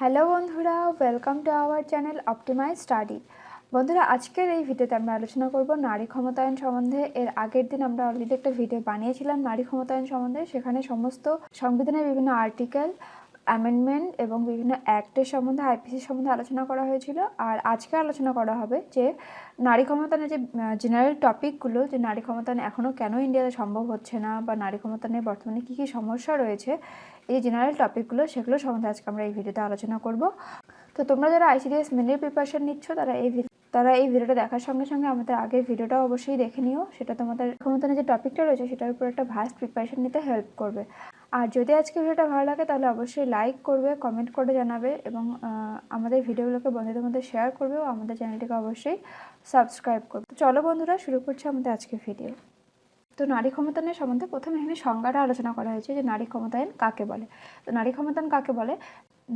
Hello বন্ধুরা welcome to our channel optimise study বন্ধুরা, আজকের এই ভিডিওতে আমরা আলোচনা করব নারী ক্ষমতায়ন সম্বন্ধে। এর আগের দিন আমরা অলরেডি একটা ভিডিও বানিয়েছিলাম নারী ক্ষমতায়ন সম্বন্ধে। সেখানে সমস্ত সংবিধানের বিভিন্ন আর্টিকেল অ্যামেন্ডমেন্ট এবং বিভিন্ন অ্যাক্টের সম্বন্ধে আইপিসি সম্বন্ধে আলোচনা করা হয়েছিল। আর আজকে আলোচনা করা হবে যে, নারী ক্ষমতায়নের যে জেনারেল টপিকগুলো যে নারী ক্ষমতায়ন এখনও কেন ইন্ডিয়াতে সম্ভব হচ্ছে না, বা নারী ক্ষমতায়নের বর্তমানে কী কী সমস্যা রয়েছে, এই জেনারেল টপিকগুলো সেগুলো সম্বন্ধে আজকে আমরা এই ভিডিওতে আলোচনা করব। তো তোমরা যারা আইসিডিএস মেনের প্রিপারেশন নিচ্ছ, তারা এই তারা এই ভিডিওটা দেখার সঙ্গে সঙ্গে আমাদের আগের ভিডিওটা অবশ্যই দেখে নিও। সেটা তোমাদের ক্ষমতায়নের যে টপিকটা রয়েছে, সেটার উপর একটা ভাস্ট প্রিপারেশন নিতে হেল্প করবে। আর যদি আজকে ভিডিওটা ভালো লাগে, তাহলে অবশ্যই লাইক করবে কমেন্ট করে জানাবে এবং আমাদের ভিডিওগুলোকে বন্ধুদের মধ্যে শেয়ার করবে ও আমাদের চ্যানেলটিকে অবশ্যই সাবস্ক্রাইব করবে। চলো বন্ধুরা, শুরু করছে আমাদের আজকে ভিডিও তো নারী ক্ষমতায়নের সম্বন্ধে প্রথমে এখানে সংজ্ঞাটা আলোচনা করা হয়েছে যে নারী ক্ষমতায়ন কাকে বলে। তো নারী ক্ষমতায়ন কাকে বলে?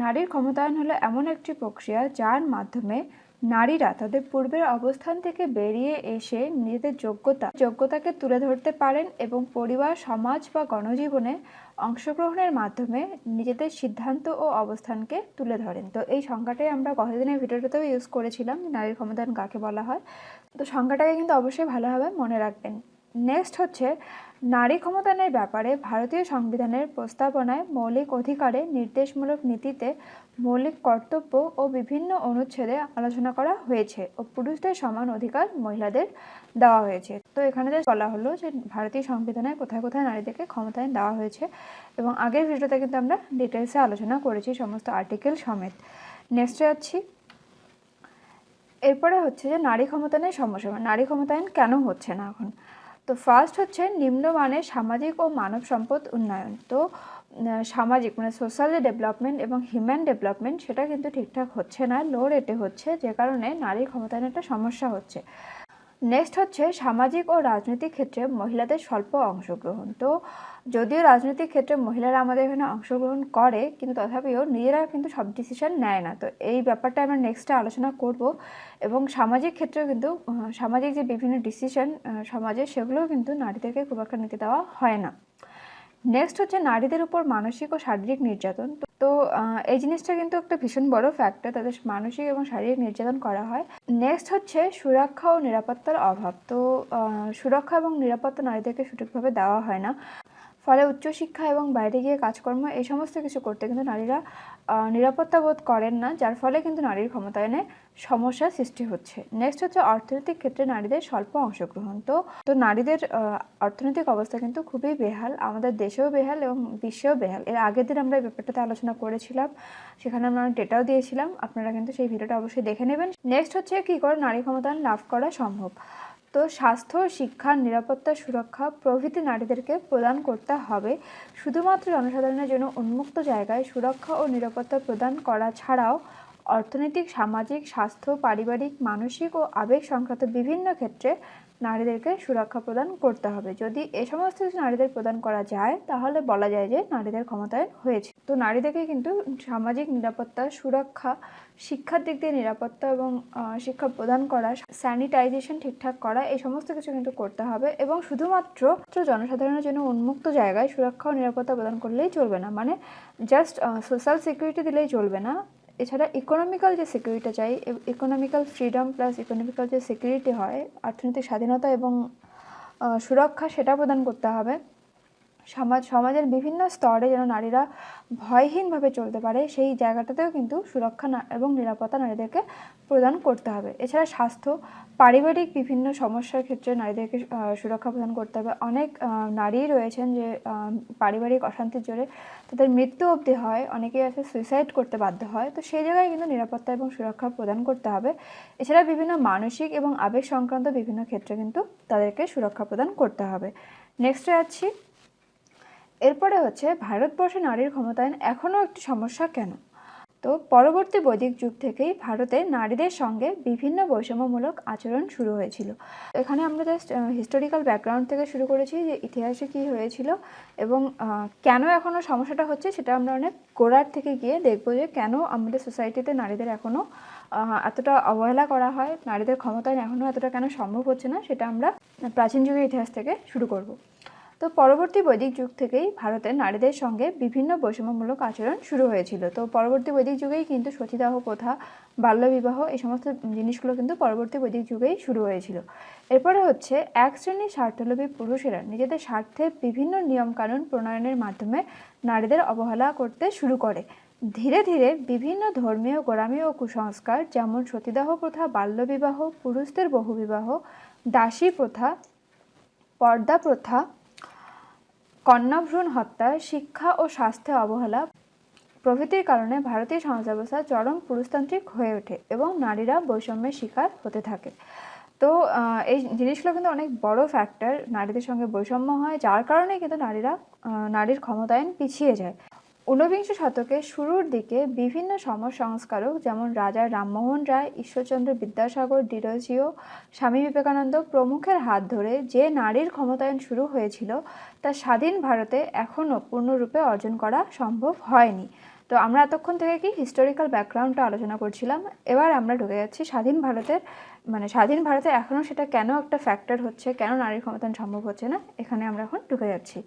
নারীর ক্ষমতায়ন হলো এমন একটি প্রক্রিয়া যার মাধ্যমে নারীরা তাদের পূর্বের অবস্থান থেকে বেরিয়ে এসে নিজেদের যোগ্যতা, যোগ্যতাকে তুলে ধরতে পারেন এবং পরিবার, সমাজ বা গণজীবনে অংশগ্রহণের মাধ্যমে নিজেদের সিদ্ধান্ত ও অবস্থানকে তুলে ধরেন। তো এই সংজ্ঞাটাই আমরা গতদিনের ভিডিওটাতেও ইউজ করেছিলাম নারীর ক্ষমতায়ন কাকে বলা হয়। তো সংজ্ঞাটাকে কিন্তু অবশ্যই ভালোভাবে মনে রাখবেন। নেক্সট হচ্ছে, নারী ক্ষমতায়নের ব্যাপারে ভারতীয় সংবিধানের প্রস্তাবনায় মৌলিক অধিকারে নির্দেশমূলক নীতিতে মৌলিক কর্তব্য ও বিভিন্ন অনুচ্ছেদে আলোচনা করা হয়েছে ও পুরুষদের সমান অধিকার মহিলাদের দেওয়া হয়েছে। তো এখানে যে বলা হলো যে ভারতীয় সংবিধানে কোথায় কোথায় নারীদেরকে ক্ষমতায়ন দেওয়া হয়েছে এবং আগের ভিডিওতে কিন্তু আমরা ডিটেলসে আলোচনা করেছি সমস্ত আর্টিকেল সমেত। নেক্সট যাচ্ছি। এরপরে হচ্ছে যে নারী ক্ষমতায়নের সমস্যা মানে নারী ক্ষমতায়ন কেন হচ্ছে না এখন? তো ফার্স্ট হচ্ছে নিম্নমানের সামাজিক ও মানব সম্পদ উন্নয়ন। তো সামাজিক মানে সোশ্যাল যে ডেভেলপমেন্ট এবং হিউম্যান ডেভেলপমেন্ট সেটা কিন্তু ঠিকঠাক হচ্ছে না লো রেটে হচ্ছে, যে কারণে নারী ক্ষমতায়নের একটা সমস্যা হচ্ছে। নেক্সট হচ্ছে সামাজিক ও রাজনৈতিক ক্ষেত্রে মহিলাদের স্বল্প অংশগ্রহণ। তো যদিও রাজনৈতিক ক্ষেত্রে মহিলারা আমাদের এখানে অংশগ্রহণ করে, কিন্তু তথাপিও নিজেরা কিন্তু সব ডিসিশন নেয় না। তো এই ব্যাপারটা আমরা নেক্সটে আলোচনা করব এবং সামাজিক ক্ষেত্রেও কিন্তু সামাজিক যে বিভিন্ন ডিসিশন সমাজে সেগুলোও কিন্তু নারীদেরকে খুব একটা নিতে দেওয়া হয় না। নেক্সট হচ্ছে নারীদের উপর মানসিক ও শারীরিক নির্যাতন। তো- এই জিনিসটা কিন্তু একটা ভীষণ বড় ফ্যাক্টর তাদের মানসিক এবং শারীরিক নির্যাতন করা হয়। নেক্সট হচ্ছে সুরক্ষা ও নিরাপত্তার অভাব। তো সুরক্ষা এবং নিরাপত্তা নারীদেরকে সঠিকভাবে দেওয়া হয় না। ফলে উচ্চশিক্ষা এবং বাইরে গিয়ে কাজকর্ম এই সমস্ত কিছু করতে কিন্তু নারীরা নিরাপত্তা বোধ করেন না, যার ফলে কিন্তু নারীর ক্ষমতায়নে সমস্যার সৃষ্টি হচ্ছে। নেক্সট হচ্ছে অর্থনৈতিক ক্ষেত্রে নারীদের স্বল্প অংশগ্রহণ। তো তো নারীদের অর্থনৈতিক অবস্থা কিন্তু খুবই বেহাল, আমাদের দেশেও বেহাল এবং বিশ্বেও বেহাল। এর আগের দিন আমরা এই ব্যাপারটাতে আলোচনা করেছিলাম, সেখানে আমরা অনেক ডেটাও দিয়েছিলাম, আপনারা কিন্তু সেই ভিডিওটা অবশ্যই দেখে নেবেন। নেক্সট হচ্ছে কী করে নারী ক্ষমতায়ন লাভ করা সম্ভব? তো স্বাস্থ্য শিক্ষা নিরাপত্তা সুরক্ষা প্রভৃতি নারীদেরকে প্রদান করতে হবে। শুধুমাত্র জনসাধারণের জন্য উন্মুক্ত জায়গায় সুরক্ষা ও নিরাপত্তা প্রদান করা ছাড়াও অর্থনৈতিক, সামাজিক, স্বাস্থ্য, পারিবারিক, মানসিক ও আবেগ সংক্রান্ত বিভিন্ন ক্ষেত্রে নারীদেরকে সুরক্ষা প্রদান করতে হবে। যদি এ সমস্ত কিছু নারীদের প্রদান করা যায়, তাহলে বলা যায় যে নারীদের ক্ষমতায়ন হয়েছে। তো নারীদেরকে কিন্তু সামাজিক নিরাপত্তা, সুরক্ষা, শিক্ষার দিক দিয়ে নিরাপত্তা এবং শিক্ষা প্রদান করা, স্যানিটাইজেশন ঠিকঠাক করা, এই সমস্ত কিছু কিন্তু করতে হবে এবং শুধুমাত্র জনসাধারণের জন্য উন্মুক্ত জায়গায় সুরক্ষা ও নিরাপত্তা প্রদান করলেই চলবে না। মানে জাস্ট সোশ্যাল সিকিউরিটি দিলেই চলবে না। এছাড়া ইকোনমিক্যাল যে সিকিউরিটি চাই ইকোনমিক্যাল ফ্রিডম প্লাস ইকোনমিক্যাল যে সিকিউরিটি হয়, অর্থনৈতিক স্বাধীনতা এবং সুরক্ষা সেটা প্রদান করতে হবে। সমাজ, সমাজের বিভিন্ন স্তরে যেন নারীরা ভয়হীনভাবে চলতে পারে, সেই জায়গাটাতেও কিন্তু সুরক্ষা এবং নিরাপত্তা নারীদেরকে প্রদান করতে হবে। এছাড়া স্বাস্থ্য, পারিবারিক বিভিন্ন সমস্যার ক্ষেত্রে নারীদেরকে সুরক্ষা প্রদান করতে হবে। অনেক নারী রয়েছেন যে পারিবারিক অশান্তির জোরে তাদের মৃত্যু অবধি হয়, অনেকেই আছে সুইসাইড করতে বাধ্য হয়, তো সেই জায়গায় কিন্তু নিরাপত্তা এবং সুরক্ষা প্রদান করতে হবে। এছাড়া বিভিন্ন মানসিক এবং আবেগ সংক্রান্ত বিভিন্ন ক্ষেত্রে কিন্তু তাদেরকে সুরক্ষা প্রদান করতে হবে। নেক্সটে যাচ্ছি। এরপরে হচ্ছে, ভারতবর্ষে নারীর ক্ষমতায়ন এখনও একটি সমস্যা কেন? তো পরবর্তী বৈদিক যুগ থেকেই ভারতে নারীদের সঙ্গে বিভিন্ন বৈষম্যমূলক আচরণ শুরু হয়েছিল। এখানে আমরা জাস্ট হিস্টোরিক্যাল ব্যাকগ্রাউন্ড থেকে শুরু করেছি যে ইতিহাসে কী হয়েছিল এবং কেন এখনও সমস্যাটা হচ্ছে সেটা আমরা অনেক গোড়ার থেকে গিয়ে দেখব যে কেন আমাদের সোসাইটিতে নারীদের এখনও এতটা অবহেলা করা হয়, নারীদের ক্ষমতায়ন এখনও এতটা কেন সম্ভব হচ্ছে না, সেটা আমরা প্রাচীন যুগের ইতিহাস থেকে শুরু করব। তো পরবর্তী বৈদিক যুগ থেকেই ভারতের নারীদের সঙ্গে বিভিন্ন বৈষম্যমূলক আচরণ শুরু হয়েছিল। তো পরবর্তী বৈদিক যুগেই কিন্তু সতীদাহ প্রথা, বাল্যবিবাহ এই সমস্ত জিনিসগুলো কিন্তু পরবর্তী বৈদিক যুগেই শুরু হয়েছিল। এরপরে হচ্ছে এক শ্রেণির স্বার্থলোভী পুরুষেরা নিজেদের স্বার্থে বিভিন্ন নিয়মকানুন প্রণয়নের মাধ্যমে নারীদের অবহেলা করতে শুরু করে। ধীরে ধীরে বিভিন্ন ধর্মীয় গোড়ামি ও কুসংস্কার যেমন সতীদাহ প্রথা, বাল্যবিবাহ, পুরুষদের বহুবিবাহ, দাসী প্রথা, পর্দা প্রথা কন্যাভ্রূণ হত্যা, শিক্ষা ও স্বাস্থ্যে অবহেলা প্রভৃতির কারণে ভারতীয় সমাজ ব্যবস্থা চরম পুরুষতান্ত্রিক হয়ে ওঠে এবং নারীরা বৈষম্যের শিকার হতে থাকে। তো এই জিনিসগুলো কিন্তু অনেক বড় ফ্যাক্টর নারীদের সঙ্গে বৈষম্য হয়, যার কারণে কিন্তু নারীরা নারীর ক্ষমতায়ন পিছিয়ে যায়। ঊনবিংশ শতকের শুরুর দিকে বিভিন্ন সমাজ সংস্কারক যেমন রাজা রামমোহন রায়, ঈশ্বরচন্দ্র বিদ্যাসাগর, ডিরোজিও, স্বামী বিবেকানন্দ প্রমুখের হাত ধরে যে নারীর ক্ষমতায়ন শুরু হয়েছিল তা স্বাধীন ভারতে এখনও পূর্ণরূপে অর্জন করা সম্ভব হয়নি। তো আমরা এতক্ষণ থেকে কি হিস্টোরিক্যাল ব্যাকগ্রাউন্ডটা আলোচনা করছিলাম, এবার আমরা ঢুকে যাচ্ছি স্বাধীন ভারতের মানে স্বাধীন ভারতে এখনও সেটা কেন একটা ফ্যাক্টর হচ্ছে, কেন নারীর ক্ষমতায়ন সম্ভব হচ্ছে না, এখানে আমরা এখন ঢুকে যাচ্ছি।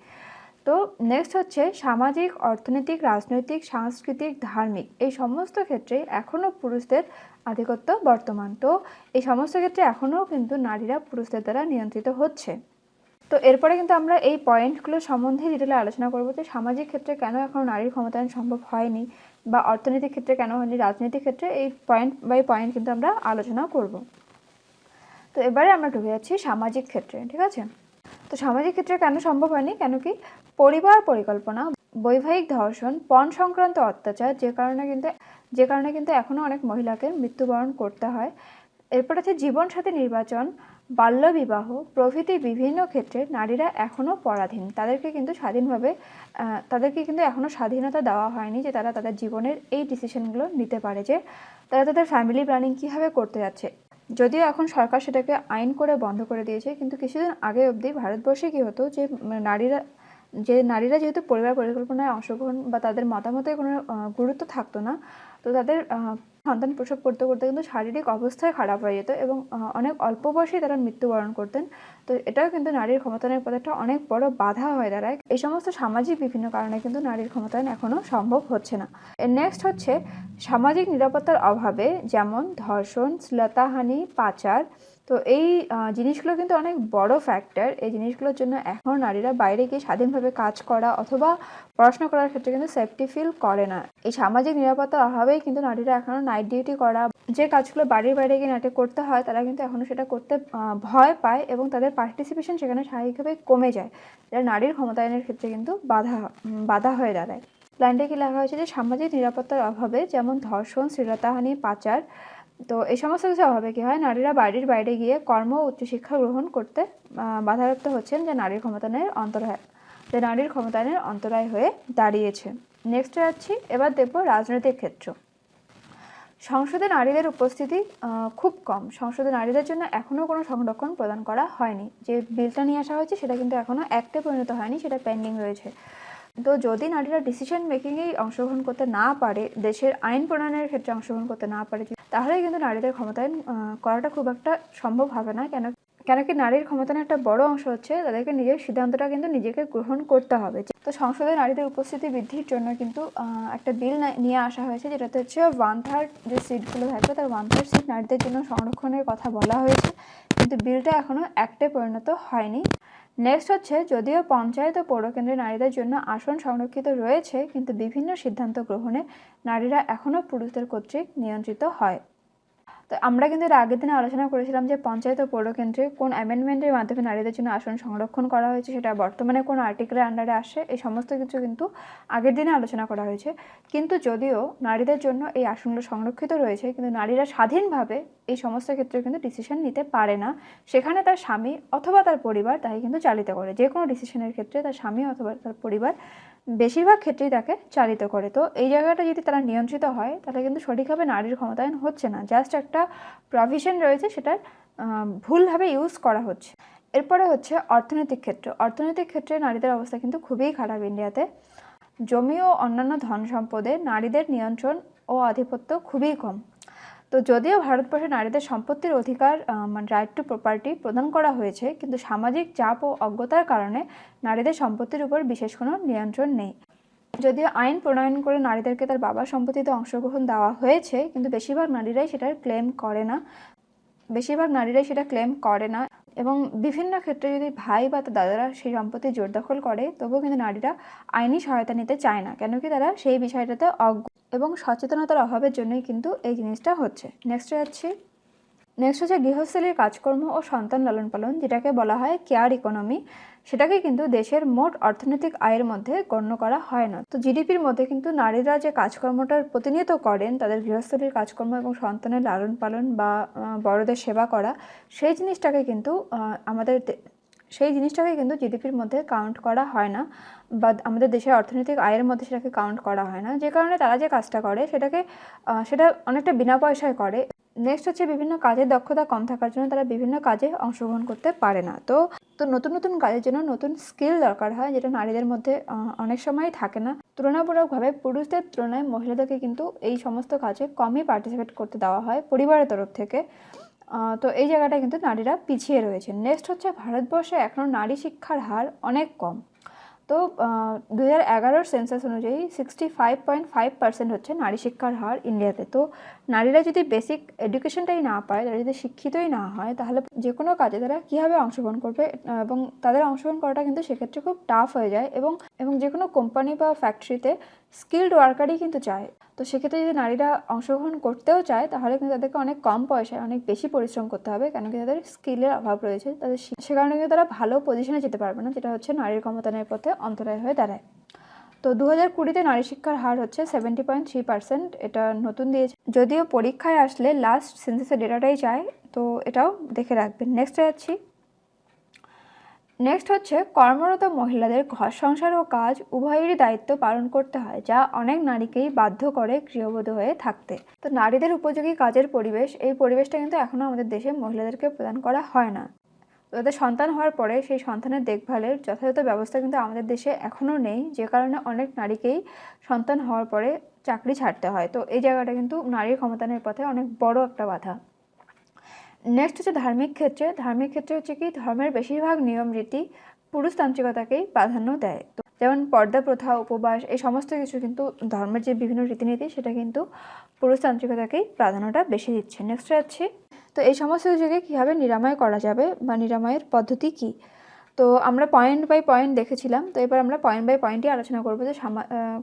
তো নেক্সট হচ্ছে সামাজিক, অর্থনৈতিক, রাজনৈতিক, সাংস্কৃতিক, ধার্মিক এই সমস্ত ক্ষেত্রে এখনও পুরুষদের আধিপত্য বর্তমান। তো এই সমস্ত ক্ষেত্রে এখনও কিন্তু নারীরা পুরুষদের দ্বারা নিয়ন্ত্রিত হচ্ছে। তো এরপরে কিন্তু আমরা এই পয়েন্টগুলো সম্বন্ধে ডিটেলে আলোচনা করব যে সামাজিক ক্ষেত্রে কেন এখনও নারীর ক্ষমতায়ন সম্ভব হয়নি বা অর্থনৈতিক ক্ষেত্রে কেন হয়নি, রাজনৈতিক ক্ষেত্রে এই পয়েন্ট বাই পয়েন্ট কিন্তু আমরা আলোচনা করব। তো এবারে আমরা ঢুকে যাচ্ছি সামাজিক ক্ষেত্রে, ঠিক আছে? তো সামাজিক ক্ষেত্রে কেন সম্ভব হয়নি? কেন কি পরিবার পরিকল্পনা, বৈবাহিক ধর্ষণ, পণ সংক্রান্ত অত্যাচার, যে কারণে কিন্তু, যে কারণে কিন্তু এখনও অনেক মহিলাকে মৃত্যুবরণ করতে হয়। এরপর আছে জীবনসাথী নির্বাচন, বাল্যবিবাহ, প্রভৃতি বিভিন্ন ক্ষেত্রে নারীরা এখনও পরাধীন। তাদেরকে কিন্তু স্বাধীনভাবে তাদেরকে কিন্তু এখনও স্বাধীনতা দেওয়া হয়নি যে তারা তাদের জীবনের এই ডিসিশনগুলো নিতে পারে যে, তারা তাদের ফ্যামিলি প্ল্যানিং কীভাবে করতে যাচ্ছে। যদিও এখন সরকার সেটাকে আইন করে বন্ধ করে দিয়েছে, কিন্তু কিছুদিন আগে অবধি ভারতবর্ষে কী হতো যে নারীরা যে নারীরা যেহেতু পরিবার পরিকল্পনায় অংশগ্রহণ বা তাদের মতামতের কোনো গুরুত্ব থাকতো না, তো তাদের সন্তান প্রসব করতে করতে কিন্তু শারীরিক অবস্থায় খারাপ হয়ে যেত এবং অনেক অল্প বয়সেই তারা মৃত্যুবরণ করতেন। তো এটাও কিন্তু নারীর ক্ষমতায়নের পথে একটা অনেক বড় বাধা হয়ে দাঁড়ায়। এই সমস্ত সামাজিক বিভিন্ন কারণে কিন্তু নারীর ক্ষমতায়ন এখনও সম্ভব হচ্ছে না। নেক্সট হচ্ছে সামাজিক নিরাপত্তার অভাবে যেমন ধর্ষণ, শ্লতাহানি, পাচার তো এই জিনিসগুলো কিন্তু অনেক বড় ফ্যাক্টর এই জিনিসগুলোর জন্য এখন নারীরা বাইরে গিয়ে স্বাধীনভাবে কাজ করা অথবা পড়াশোনা করার ক্ষেত্রে কিন্তু সেফটি ফিল করে না। এই সামাজিক নিরাপত্তার অভাবেই কিন্তু নারীরা এখনও নাইট ডিউটি করা, যে কাজগুলো বাড়ির বাইরে গিয়ে নাটে করতে হয়, তারা কিন্তু এখনও সেটা করতে ভয় পায় এবং তাদের পার্টিসিপেশন সেখানে স্বাভাবিকভাবে কমে যায়। যা নারীর ক্ষমতায়নের ক্ষেত্রে কিন্তু বাধা বাধা হয়ে দাঁড়ায়। প্ল্যানটা কি লেখা হয়েছে যে সামাজিক নিরাপত্তার অভাবে যেমন ধর্ষণ, শ্লীলতাহানি, পাচার তো এই সমস্ত কিছু অভাবে কী হয়? নারীরা বাড়ির বাইরে গিয়ে কর্ম উচ্চশিক্ষা গ্রহণ করতে বাধাপ্রাপ্ত হচ্ছেন যে নারীর ক্ষমতায়নের অন্তরায়, যে নারীর ক্ষমতায়নের অন্তরায় হয়ে দাঁড়িয়েছে। নেক্সট যাচ্ছি, এবার দেখব রাজনৈতিক ক্ষেত্র। সংসদে নারীদের উপস্থিতি খুব কম। সংসদে নারীদের জন্য এখনও কোনো সংরক্ষণ প্রদান করা হয়নি। যে বিলটা নিয়ে আসা হয়েছে, সেটা কিন্তু এখনও অ্যাক্টে পরিণত হয়নি, সেটা পেন্ডিং রয়েছে। তো যদি নারীরা ডিসিশন মেকিংয়েই অংশগ্রহণ করতে না পারে, দেশের আইন প্রণয়নের ক্ষেত্রে অংশগ্রহণ করতে না পারে তাহলে কিন্তু নারীদের ক্ষমতায়ন করাটা খুব একটা সম্ভব হবে না। কেন কেন কি নারীর ক্ষমতায়নের একটা বড় অংশ হচ্ছে তাদেরকে নিজের সিদ্ধান্তটা কিন্তু নিজেকে গ্রহণ করতে হবে। তো সংসদে নারীদের উপস্থিতি বৃদ্ধির জন্য কিন্তু একটা বিল নিয়ে আসা হয়েছে, যেটাতে হচ্ছে ওয়ান থার্ড যে সিটগুলো থাকবে, তার ওয়ান থার্ড সিট নারীদের জন্য সংরক্ষণের কথা বলা হয়েছে। কিন্তু বিলটা এখনও অ্যাক্টে পরিণত হয়নি। নেক্সট হচ্ছে, যদিও পঞ্চায়েত ও পৌরকেন্দ্রে নারীদের জন্য আসন সংরক্ষিত রয়েছে, কিন্তু বিভিন্ন সিদ্ধান্ত গ্রহণে নারীরা এখনও পুরুষদের কর্তৃক নিয়ন্ত্রিত হয়। তো আমরা কিন্তু এর আগের দিনে আলোচনা করেছিলাম যে পঞ্চায়েত ও পৌরকেন্দ্রে কোন অ্যামেন্ডমেন্টের মাধ্যমে নারীদের জন্য আসন সংরক্ষণ করা হয়েছে, সেটা বর্তমানে কোন আর্টিকেলের আন্ডারে আসে, এই সমস্ত কিছু কিন্তু আগের দিনে আলোচনা করা হয়েছে। কিন্তু যদিও নারীদের জন্য এই আসনগুলো সংরক্ষিত রয়েছে, কিন্তু নারীরা স্বাধীনভাবে এই সমস্ত ক্ষেত্রে কিন্তু ডিসিশন নিতে পারে না। সেখানে তার স্বামী অথবা তার পরিবার তাকে কিন্তু চালিত করে। যে কোনো ডিসিশনের ক্ষেত্রে তার স্বামী অথবা তার পরিবার বেশিরভাগ ক্ষেত্রেই তাকে চালিত করে। তো এই জায়গাটা যদি তারা নিয়ন্ত্রিত হয়, তাহলে কিন্তু সঠিকভাবে নারীর ক্ষমতায়ন হচ্ছে না। জাস্ট একটা প্রভিশন রয়েছে, সেটার ভুলভাবে ইউজ করা হচ্ছে। এরপরে হচ্ছে অর্থনৈতিক ক্ষেত্র। অর্থনৈতিক ক্ষেত্রে নারীদের অবস্থা কিন্তু খুবই খারাপ ইন্ডিয়াতে জমি ও অন্যান্য ধন সম্পদে নারীদের নিয়ন্ত্রণ ও আধিপত্য খুবই কম। তো যদিও ভারতবর্ষে নারীদের সম্পত্তির অধিকার মানে রাইট টু প্রপার্টি প্রদান করা হয়েছে, কিন্তু সামাজিক চাপ ও অজ্ঞতার কারণে নারীদের সম্পত্তির উপর বিশেষ কোনো নিয়ন্ত্রণ নেই। যদিও আইন প্রণয়ন করে নারীদেরকে তার বাবার সম্পত্তিতে অংশগ্রহণ দেওয়া হয়েছে, কিন্তু বেশিরভাগ নারীরাই সেটার ক্লেম করে না। বেশিরভাগ নারীরাই সেটা ক্লেম করে না। এবং বিভিন্ন ক্ষেত্রে যদি ভাই বা দাদারা সেই সম্পত্তি জোর দখল করে, তবুও কিন্তু নারীরা আইনি সহায়তা নিতে চায় না। কেন কি তারা সেই বিষয়টাতে অজ্ঞ এবং সচেতনতার অভাবের জন্যই কিন্তু এই জিনিসটা হচ্ছে। নেক্সট যাচ্ছি। নেক্সট হচ্ছে গৃহস্থলীর কাজকর্ম ও সন্তান লালন পালন, যেটাকে বলা হয় কেয়ার ইকোনমি সেটাকে কিন্তু দেশের মোট অর্থনৈতিক আয়ের মধ্যে গণ্য করা হয় না। তো জিডিপির মধ্যে কিন্তু নারীরা যে কাজকর্মটার প্রতিনিয়ত করেন, তাদের গৃহস্থলীর কাজকর্ম এবং সন্তানের লালন পালন বা বড়দের সেবা করা, সেই জিনিসটাকে কিন্তু আমাদের সেই জিনিসটাকে কিন্তু জিডিপির মধ্যে কাউন্ট করা হয় না বা আমাদের দেশের অর্থনৈতিক আয়ের মধ্যে সেটাকে কাউন্ট করা হয় না। যে কারণে তারা যে কাজটা করে, সেটাকে সেটা অনেকটা বিনা পয়সায় করে। নেক্সট হচ্ছে বিভিন্ন কাজের দক্ষতা কম থাকার জন্য তারা বিভিন্ন কাজে অংশগ্রহণ করতে পারে না। তো তো নতুন নতুন কাজের জন্য নতুন স্কিল দরকার হয় যেটা নারীদের মধ্যে অনেক সময় থাকে না। তুলনামূলকভাবে পুরুষদের তুলনায় মহিলাদেরকে কিন্তু এই সমস্ত কাজে কমই পার্টিসিপেট করতে দেওয়া হয় পরিবারের তরফ থেকে। তো এই জায়গাটা কিন্তু নারীরা পিছিয়ে রয়েছে। নেক্সট হচ্ছে ভারতবর্ষে এখনও নারী শিক্ষার হার অনেক কম। তো দু হাজার সেন্সাস অনুযায়ী sixty five point five percent হচ্ছে নারী শিক্ষার হার ইন্ডিয়াতে। তো, নারীরা যদি বেসিক এডুকেশনটাই না পায়, তারা যদি শিক্ষিতই না হয়, তাহলে যে কোনো কাজে তারা কীভাবে অংশগ্রহণ করবে? এবং তাদের অংশগ্রহণ করাটা কিন্তু সেক্ষেত্রে খুব টাফ হয়ে যায় এবং এবং যে কোনো কোম্পানি বা ফ্যাক্টরিতে স্কিল্ড ওয়ার্কারই কিন্তু চায়। তো সেক্ষেত্রে যদি নারীরা অংশগ্রহণ করতেও চায়, তাহলে কিন্তু তাদেরকে অনেক কম পয়সায় অনেক বেশি পরিশ্রম করতে হবে, কেন কি তাদের স্কিলের অভাব রয়েছে। তাদের সে কারণে কিন্তু তারা ভালো পজিশনে যেতে পারবে না, যেটা হচ্ছে নারীর ক্ষমতায়নের পথে অন্তরায় হয়ে দাঁড়ায়। তো দু হাজার কুড়িতে নারী শিক্ষার হার হচ্ছে সেভেন্টি পয়েন্ট থ্রি পার্সেন্ট এটা নতুন দিয়েছে। যদিও পরীক্ষায় আসলে লাস্ট সেন্সাসের ডেটাটাই চায়, তো এটাও দেখে রাখবেন। নেক্সট যাচ্ছি। নেক্সট হচ্ছে কর্মরত মহিলাদের ঘর, সংসার ও কাজ উভয়েরই দায়িত্ব পালন করতে হয়, যা অনেক নারীকেই বাধ্য করে গৃহবধূ হয়ে থাকতে। তো নারীদের উপযোগী কাজের পরিবেশ, এই পরিবেশটা কিন্তু এখনও আমাদের দেশে মহিলাদেরকে প্রদান করা হয় না। তাদের সন্তান হওয়ার পরে সেই সন্তানের দেখভালের যথাযথ ব্যবস্থা কিন্তু আমাদের দেশে এখনও নেই, যে কারণে অনেক নারীকেই সন্তান হওয়ার পরে চাকরি ছাড়তে হয়। তো এই জায়গাটা কিন্তু নারীর ক্ষমতায়নের পথে অনেক বড় একটা বাধা। নেক্সট হচ্ছে ধার্মিক ক্ষেত্রে। ধার্মিক ক্ষেত্রে হচ্ছে কি, ধর্মের বেশিরভাগ নিয়ম, রীতি পুরুষতান্ত্রিকতাকেই প্রাধান্য দেয়। তো যেমন পর্দা, প্রথা, উপবাস, এই সমস্ত কিছু কিন্তু ধর্মের যে বিভিন্ন রীতিনীতি, সেটা কিন্তু পুরুষতান্ত্রিকতাকেই প্রাধান্যটা বেশি দিচ্ছে। নেক্সট যাচ্ছি। তো এই সমস্ত কিছুকে কীভাবে নিরাময় করা যাবে বা নিরাময়ের পদ্ধতি কী? তো আমরা পয়েন্ট বাই পয়েন্ট দেখেছিলাম। তো এবার আমরা পয়েন্ট বাই পয়েন্টই আলোচনা করব যে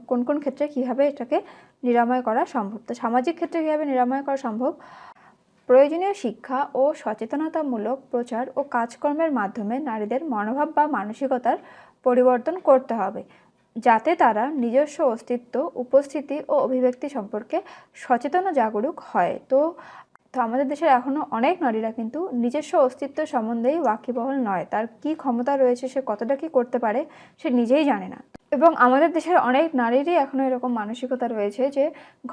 কোন কোন ক্ষেত্রে কীভাবে এটাকে নিরাময় করা সম্ভব। তো সামাজিক ক্ষেত্রে কীভাবে নিরাময় করা সম্ভব? প্রয়োজনীয় শিক্ষা ও সচেতনতামূলক প্রচার ও কাজকর্মের মাধ্যমে নারীদের মনোভাব বা মানসিকতার পরিবর্তন করতে হবে, যাতে তারা নিজস্ব অস্তিত্ব, উপস্থিতি ও অভিব্যক্তি সম্পর্কে সচেতন জাগরুক হয়। তো তো আমাদের দেশের এখনও অনেক নারীরা কিন্তু নিজস্ব অস্তিত্ব সম্বন্ধেই ওয়াকিবহল নয়। তার কি ক্ষমতা রয়েছে, সে কতটা কি করতে পারে, সে নিজেই জানে না। এবং আমাদের দেশের অনেক নারীরই এখনও এরকম মানসিকতা রয়েছে যে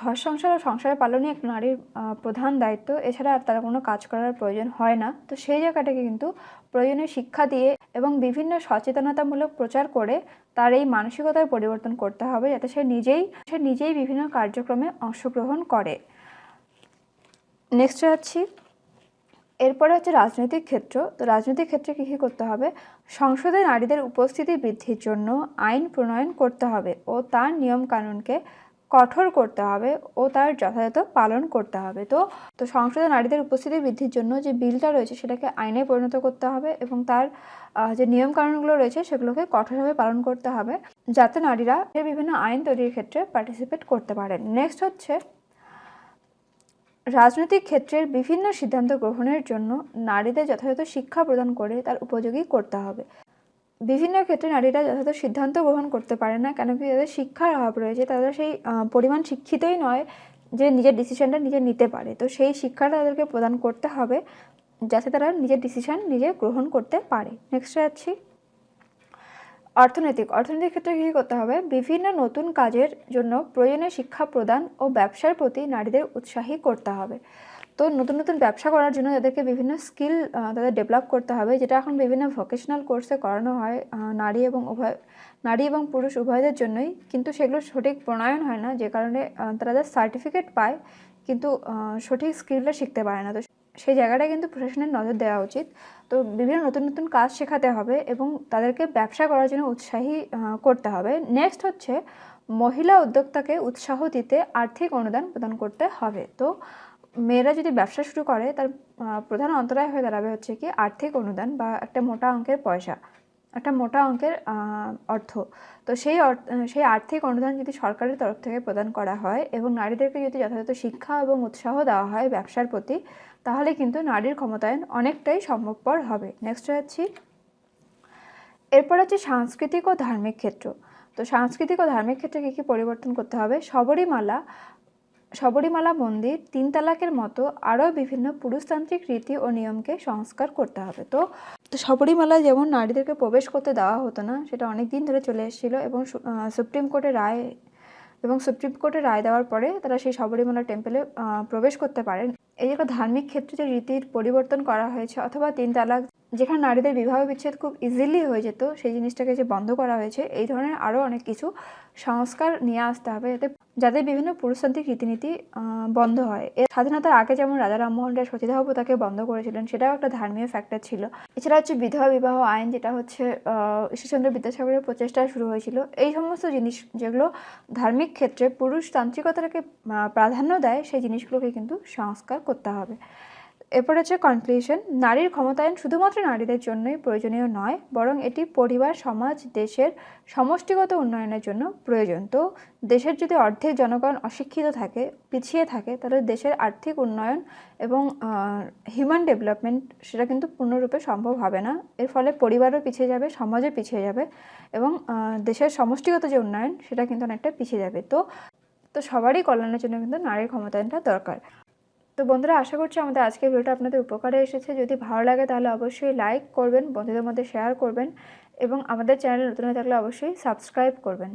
ঘর সংসার ও সংসার পালনই এক নারীর প্রধান দায়িত্ব। এছাড়া আর তারা কোনো কাজ করার প্রয়োজন হয় না। তো সেই জায়গাটাকে কিন্তু প্রয়োজনীয় শিক্ষা দিয়ে এবং বিভিন্ন সচেতনতামূলক প্রচার করে তার এই মানসিকতার পরিবর্তন করতে হবে যাতে সে নিজেই সে নিজেই বিভিন্ন কার্যক্রমে অংশগ্রহণ করে। নেক্সট যাচ্ছি। এরপরে হচ্ছে রাজনৈতিক ক্ষেত্র। তো রাজনৈতিক ক্ষেত্রে কী কী করতে হবে? সংসদে নারীদের উপস্থিতি বৃদ্ধির জন্য আইন প্রণয়ন করতে হবে ও তার নিয়মকানুনকে কঠোর করতে হবে ও তার যথাযথ পালন করতে হবে। তো তো সংসদে নারীদের উপস্থিতি বৃদ্ধির জন্য যে বিলটা রয়েছে সেটাকে আইনে পরিণত করতে হবে এবং তার যে নিয়মকানুনগুলো রয়েছে সেগুলোকে কঠোরভাবে পালন করতে হবে যাতে নারীরা বিভিন্ন আইন তৈরির ক্ষেত্রে পার্টিসিপেট করতে পারেন। নেক্সট হচ্ছে রাজনৈতিক ক্ষেত্রের বিভিন্ন সিদ্ধান্ত গ্রহণের জন্য নারীদের যথাযথ শিক্ষা প্রদান করে তার উপযোগী করতে হবে। বিভিন্ন ক্ষেত্রে নারীরা যথাযথ সিদ্ধান্ত গ্রহণ করতে পারে না, কেন কি তাদের শিক্ষার অভাব রয়েছে। তারা সেই পরিমাণ শিক্ষিতই নয় যে নিজের ডিসিশনটা নিজে নিতে পারে। তো সেই শিক্ষাটা তাদেরকে প্রদান করতে হবে, যাতে তারা নিজের ডিসিশন নিজে গ্রহণ করতে পারে। নেক্সট যাচ্ছি। অর্থনৈতিক অর্থনৈতিক ক্ষেত্রে কী করতে হবে? বিভিন্ন নতুন কাজের জন্য প্রয়োজনীয় শিক্ষা প্রদান ও ব্যবসার প্রতি নারীদের উৎসাহী করতে হবে। তো নতুন নতুন ব্যবসা করার জন্য তাদেরকে বিভিন্ন স্কিল তাদের ডেভেলপ করতে হবে, যেটা এখন বিভিন্ন ভোকেশনাল কোর্সে করানো হয় নারী এবং উভয়, নারী এবং পুরুষ উভয়দের জন্যই। কিন্তু সেগুলো সঠিক প্রণয়ন হয় না, যে কারণে তারা সার্টিফিকেট পায়, কিন্তু সঠিক স্কিলটা শিখতে পারে না। তো সেই জায়গাটা কিন্তু প্রশাসনের নজর দেওয়া উচিত। তো বিভিন্ন নতুন নতুন কাজ শেখাতে হবে এবং তাদেরকে ব্যবসা করার জন্য উৎসাহী করতে হবে। নেক্সট হচ্ছে মহিলা উদ্যোক্তাকে উৎসাহ দিতে আর্থিক অনুদান প্রদান করতে হবে। তো মেয়েরা যদি ব্যবসা শুরু করে, তার প্রধান অন্তরায় হয়ে দাঁড়াবে হচ্ছে কি আর্থিক অনুদান বা একটা মোটা অঙ্কের পয়সা, একটা মোটা অঙ্কের অর্থ। তো সেই সেই আর্থিক অনুদান যদি সরকারের তরফ থেকে প্রদান করা হয় এবং নারীদেরকে যদি যথাযথ শিক্ষা এবং উৎসাহ দেওয়া হয় ব্যবসার প্রতি তাহলে কিন্তু নারীর ক্ষমতায়ন অনেকটাই সম্ভবপর হবে। নেক্সট হচ্ছে এরপর হচ্ছে সাংস্কৃতিক ও ধার্মিক ক্ষেত্র। তো সাংস্কৃতিক ও ধার্মিক ক্ষেত্রে কী কী পরিবর্তন করতে হবে? শবরীমালা শবরীমালা মন্দির, তিন তালাকের মতো আরও বিভিন্ন পুরুষতান্ত্রিক রীতি ও নিয়মকে সংস্কার করতে হবে। তো তো শবরীমালায় যেমন নারীদেরকে প্রবেশ করতে দেওয়া হতো না, সেটা অনেক দিন ধরে চলে এসেছিল এবং সুপ্রিম কোর্টের রায় এবং সুপ্রিম কোর্টে রায় দেওয়ার পরে তারা সেই সবরীমালা টেম্পলে প্রবেশ করতে পারেন। এই জন্য ধার্মিক ক্ষেত্রে যে রীতির পরিবর্তন করা হয়েছে অথবা তিন তালাক, যেখানে নারীদের বিবাহ বিচ্ছেদ খুব ইজিলি হয়ে যেত, সেই জিনিসটাকে যে বন্ধ করা হয়েছে, এই ধরনের আরও অনেক কিছু সংস্কার নিয়ে আসতে হবে যাতে যাতে বিভিন্ন পুরুষতান্ত্রিক রীতিনীতি বন্ধ হয়। এর স্বাধীনতার আগে যেমন রাজা রামমোহন রায় সতীদাহ প্রথাকে বন্ধ করেছিলেন, সেটাও একটা ধর্মীয় ফ্যাক্টর ছিল। এছাড়া হচ্ছে বিধবা বিবাহ আইন যেটা হচ্ছে ঈশ্বরচন্দ্র বিদ্যাসাগরের প্রচেষ্টায় শুরু হয়েছিল। এই সমস্ত জিনিস যেগুলো ধার্মিক ক্ষেত্রে পুরুষতান্ত্রিকতাকে প্রাধান্য দেয়, সেই জিনিসগুলোকে কিন্তু সংস্কার করতে হবে। এরপর হচ্ছে কনক্লুশন নারীর ক্ষমতায়ন শুধুমাত্র নারীদের জন্যই প্রয়োজনীয় নয়, বরং এটি পরিবার, সমাজ, দেশের সমষ্টিগত উন্নয়নের জন্য প্রয়োজন। তো দেশের যদি অর্ধেক জনগণ অশিক্ষিত থাকে, পিছিয়ে থাকে, তাহলে দেশের আর্থিক উন্নয়ন এবং হিউম্যান ডেভেলপমেন্ট সেটা কিন্তু পূর্ণরূপে সম্ভব হবে না। এর ফলে পরিবারও পিছিয়ে যাবে, সমাজও পিছিয়ে যাবে এবং দেশের সমষ্টিগত যে উন্নয়ন সেটা কিন্তু অনেকটা পিছিয়ে যাবে। তো তো সবারই কল্যাণের জন্য কিন্তু নারীর ক্ষমতায়নটা দরকার। তো বন্ধুরা, আশা করছি আমাদের আজকের ভিডিওটা আপনাদের উপকারে এসেছে। যদি ভালো লাগে তাহলে অবশ্যই লাইক করবেন, বন্ধুদের মধ্যে শেয়ার করবেন এবং আমাদের চ্যানেল নতুন হয়ে থাকলে অবশ্যই সাবস্ক্রাইব করবেন।